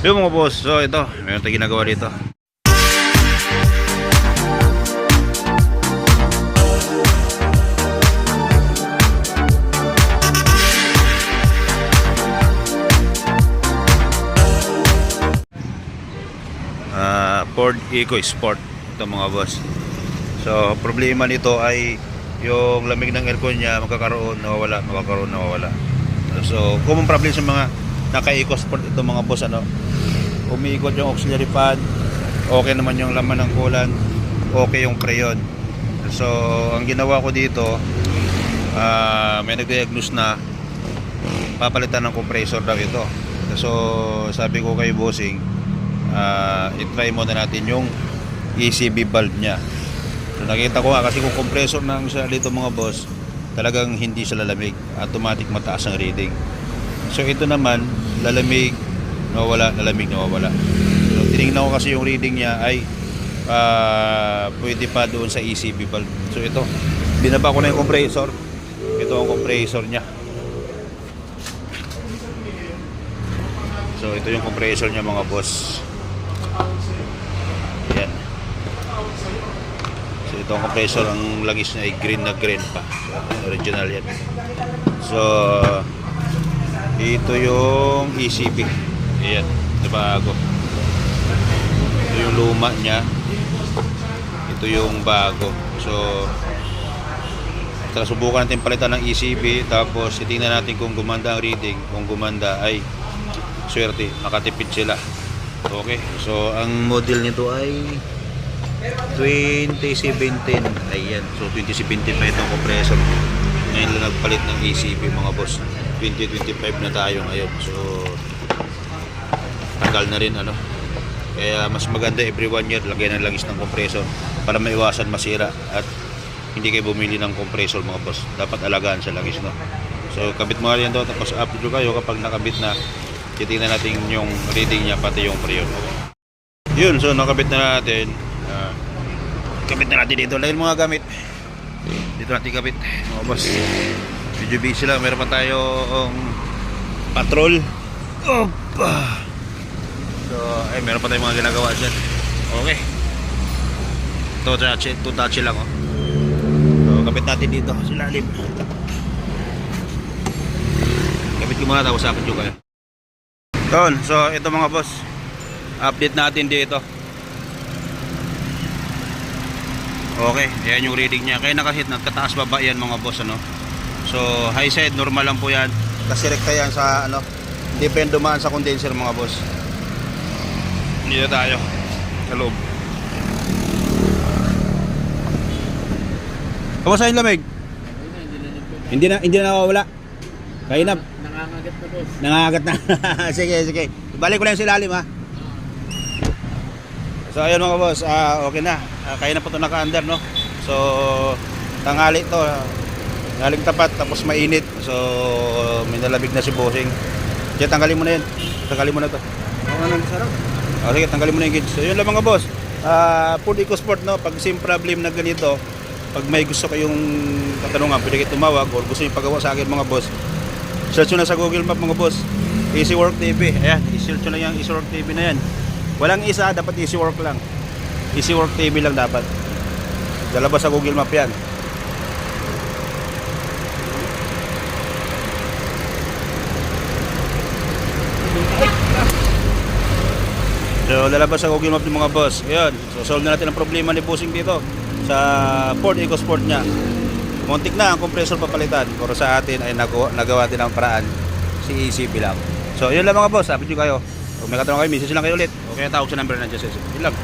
Yung mga boss, so ito, meron tayong ginagawa dito. Ah, Ford Eco Sport ito mga boss. So, problema nito ay yung lamig ng aircon niya magkakaroon, nawawala, magkakaroon, nawawala. So, common problem sa mga naka-Eco Sport ito mga boss ano. Umiikot yung auxiliary fan, okay naman yung laman ng coolant, okay yung preyon. So, ang ginawa ko dito, ah, may nag-diagnose na papalitan ng compressor daw ito. So, sabi ko kay bossing, ah i-try muna natin yung ECB valve niya. So nakita ko nga kasi kung compressor ng sa dito mga boss, talagang hindi siya lalamig. Automatic mataas ang reading. So ito naman, lalamig, nawawala, lalamig, nawawala. So tinignan ko kasi yung reading niya ay ah, pwede pa doon sa ECB valve. So ito, binaba ko na yung compressor. Ito ang compressor niya. So ito yung compressor niya mga boss. Yan. So ito ang compressor ang langis niya ay green na green pa. So, original yan. So ito yung ECB. Ayan, bago. Ito yung luma niya. Ito yung bago. So Tara, subukan natin palitan ng ECB tapos titingnan natin kung gumanda ang reading. Kung gumanda ay swerte, makatipid sila. Okay, so ang model nito ay 2017. Ayan, so 2017 pa itong compressor. Ngayon lang nagpalit ng ECB mga boss. 2025 na tayo ngayon. So tagal na rin ano. Kaya mas maganda every one year lagyan ng langis ng compressor para maiwasan masira at hindi kayo bumili ng compressor mga boss. Dapat alagaan sa langis no. So kabit mo yan daw tapos ko kayo kapag nakabit na titingnan natin yung reading niya pati yung preyon. Okay. Yun, so nakabit na natin. Ah, kabit na natin dito. Lagyan mga gamit. Dito natin kabit. Mga boss. Medyo busy lang. Meron pa tayong patrol. Opa! So, ay meron pa tayong mga ginagawa dyan. Okay. Ito, touch, ito touch lang oh. So, kabit natin dito sa lalim. Kabit ko muna tapos sakit yung kayo. Yun, so ito mga boss. Update natin dito. Okay, yan yung reading niya. Kaya nakahit nagkataas baba yan mga boss ano. So high side normal lang po yan. Kasi rekta yan sa ano. Hindi pa dumaan sa condenser mga boss. Dito tayo sa loob. Kamusta yung lamig? Hindi na hindi na nawawala. Kaya na Nangangagat na boss. Nangangagat na. sige, sige. Balik ko lang sa ilalim ha. So ayun mga boss, ah, okay na. Ah, kaya na po ito naka-under no. So tanghali to. Galing tapat tapos mainit. So may nalabig na si bossing. Kaya tanggalin mo na yan. Tanggalin mo na to. Oo, nang sarap. O sige, tanggalin mo na yung gauge. So yun lang mga boss. Ah, Ford EcoSport no, pag same problem na ganito, pag may gusto kayong katanungan, pwede kayo tumawag or gusto nyo pagawa sa akin mga boss. Search na sa Google Map mga boss. Easy Work TV. Ayan, i-search nyo lang yung Easy Work TV na yan. Walang isa, dapat Easy Work lang. Easy Work TV lang dapat. Lalabas sa Google Map yan. So, lalabas sa Google Map yung mga boss. Ayun. So, solve na natin ang problema ni Bossing dito sa Ford EcoSport niya. Muntik na ang compressor papalitan. Pero sa atin ay nagawa, nagawa din ang paraan si ECB lang. So, yun lang mga boss. Sabi nyo kayo. Kung may katanong kayo, message lang kayo ulit. Okay, tawag sa number na dyan. Yun lang.